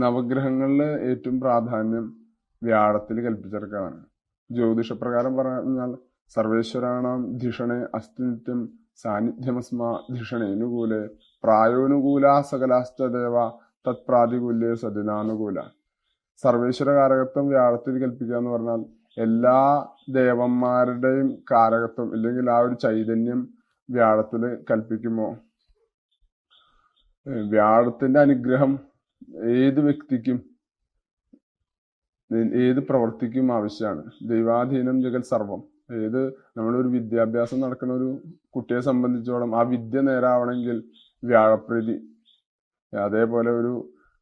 നവഗ്രഹങ്ങളിൽ ഏറ്റവും പ്രാധാന്യം വ്യാഴത്തിൽ കൽപ്പിച്ചെടുക്കാനാണ്. ജ്യോതിഷപ്രകാരം പറഞ്ഞാൽ സർവേശ്വരാണാം ധിഷണെ അസ്തിനിത്യം സാന്നിധ്യമസ്മ ധിഷണേനുകൂലെ പ്രായോനുകൂല സകലാസ്തദേവ തത്പ്രാതികൂല്യ സദിനാനുകൂല സർവേശ്വര കാരകത്വം വ്യാഴത്തിൽ കൽപ്പിക്കുക എന്ന് പറഞ്ഞാൽ എല്ലാ ദേവന്മാരുടെയും കാരകത്വം അല്ലെങ്കിൽ ആ ഒരു ചൈതന്യം വ്യാഴത്തിൽ കൽപ്പിക്കുമോ? വ്യാഴത്തിന്റെ അനുഗ്രഹം ഏത് വ്യക്തിക്കും ഏത് പ്രവൃത്തിക്കും ആവശ്യമാണ്. ദൈവാധീനം ജഗൽ സർവം. ഏത് നമ്മളൊരു വിദ്യാഭ്യാസം നടക്കുന്ന ഒരു കുട്ടിയെ സംബന്ധിച്ചോളം ആ വിദ്യ നേരാവണമെങ്കിൽ വ്യാഴപ്രീതി അതേപോലെ ഒരു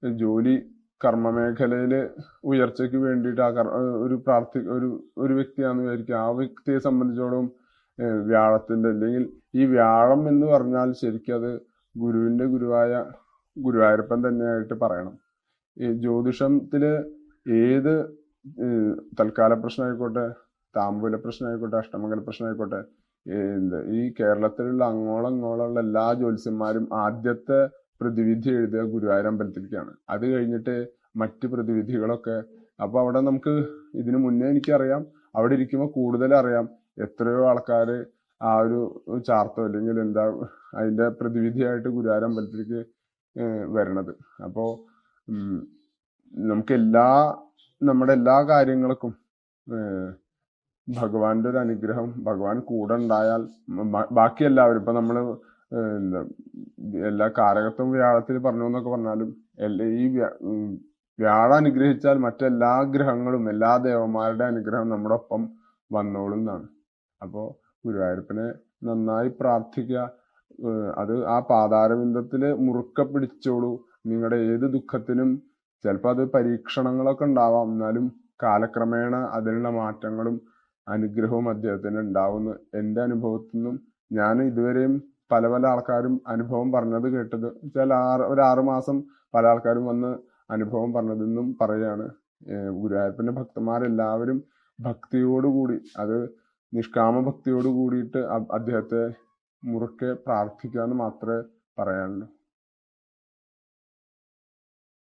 ജോലി കർമ്മമേഖലയിൽ ഉയർച്ചയ്ക്ക് വേണ്ടിയിട്ട് ആ ഒരു പ്രാർത്ഥി ഒരു ഒരു വ്യക്തിയാണെന്ന് വിചാരിക്കുക. ആ വ്യക്തിയെ സംബന്ധിച്ചോളം വ്യാഴത്തിന്റെ അല്ലെങ്കിൽ ഈ വ്യാഴം എന്ന് പറഞ്ഞാൽ ശരിക്കും അത് ഗുരുവിന്റെ ഗുരുവായ ഗുരുവായൂരപ്പൻ തന്നെയായിട്ട് പറയണം. ഈ ജ്യോതിഷത്തിൽ ഏത് തൽക്കാല പ്രശ്നമായിക്കോട്ടെ താമ്പൂല പ്രശ്നമായിക്കോട്ടെ അഷ്ടമംഗല പ്രശ്നമായിക്കോട്ടെ ഈ കേരളത്തിലുള്ള അങ്ങോളം ഇങ്ങോളമുള്ള എല്ലാ ജ്യോത്സ്യന്മാരും ആദ്യത്തെ പ്രതിവിധി എഴുതുക ഗുരുവായൂർ അമ്പലത്തിലേക്കാണ്. അത് കഴിഞ്ഞിട്ട് മറ്റ് പ്രതിവിധികളൊക്കെ. അപ്പൊ അവിടെ നമുക്ക് ഇതിനു മുന്നേ എനിക്കറിയാം അവിടെ ഇരിക്കുമ്പോൾ കൂടുതൽ അറിയാം എത്രയോ ആൾക്കാർ ആ ഒരു ചാർത്തോ അല്ലെങ്കിൽ എന്താ അതിന്റെ പ്രതിവിധിയായിട്ട് ഗുരുവായൂർ അമ്പലത്തിലേക്ക് വരണത്. അപ്പോ നമുക്ക് എല്ലാ നമ്മുടെ എല്ലാ കാര്യങ്ങൾക്കും ഭഗവാന്റെ ഒരു അനുഗ്രഹം ഭഗവാൻ കൂടെ ഉണ്ടായാൽ ബാക്കി എല്ലാവരും ഇപ്പൊ നമ്മൾ എല്ലാ കാരകത്വം വ്യാഴത്തിൽ പറഞ്ഞു എന്നൊക്കെ പറഞ്ഞാലും ഈ വ്യ- വ്യാഴം അനുഗ്രഹിച്ചാൽ മറ്റെല്ലാ ഗ്രഹങ്ങളും എല്ലാ ദേവന്മാരുടെ അനുഗ്രഹം നമ്മുടെ ഒപ്പം വന്നോളും എന്നാണ്. അപ്പോ ഗുരുവായൂരപ്പനെ നന്നായി പ്രാർത്ഥിക്കുക. അത് ആ പാതാരവിന്ദത്തിൽ മുറുക്ക പിടിച്ചോളൂ. നിങ്ങളുടെ ഏത് ദുഃഖത്തിനും ചിലപ്പോൾ അത് പരീക്ഷണങ്ങളൊക്കെ ഉണ്ടാവാം. എന്നാലും കാലക്രമേണ അതിനുള്ള മാറ്റങ്ങളും അനുഗ്രഹവും അദ്ദേഹത്തിന് ഉണ്ടാവുന്നു. എന്റെ അനുഭവത്തിൽ നിന്നും ഞാൻ ഇതുവരെയും പല പല ആൾക്കാരും അനുഭവം പറഞ്ഞത് കേട്ടത് ചില ആറ് ഒരു ആറ് മാസം പല ആൾക്കാരും വന്ന് അനുഭവം പറഞ്ഞതെന്നും പറയാണ്. ഗുരുവായൂരപ്പന്റെ ഭക്തന്മാരെല്ലാവരും ഭക്തിയോടുകൂടി അത് നിഷ്കാമ ഭക്തിയോട് കൂടിയിട്ട് അദ്ദേഹത്തെ മുറുക്കെ പ്രാർത്ഥിക്കുക എന്ന് മാത്രമേ പറയാനുള്ളൂ.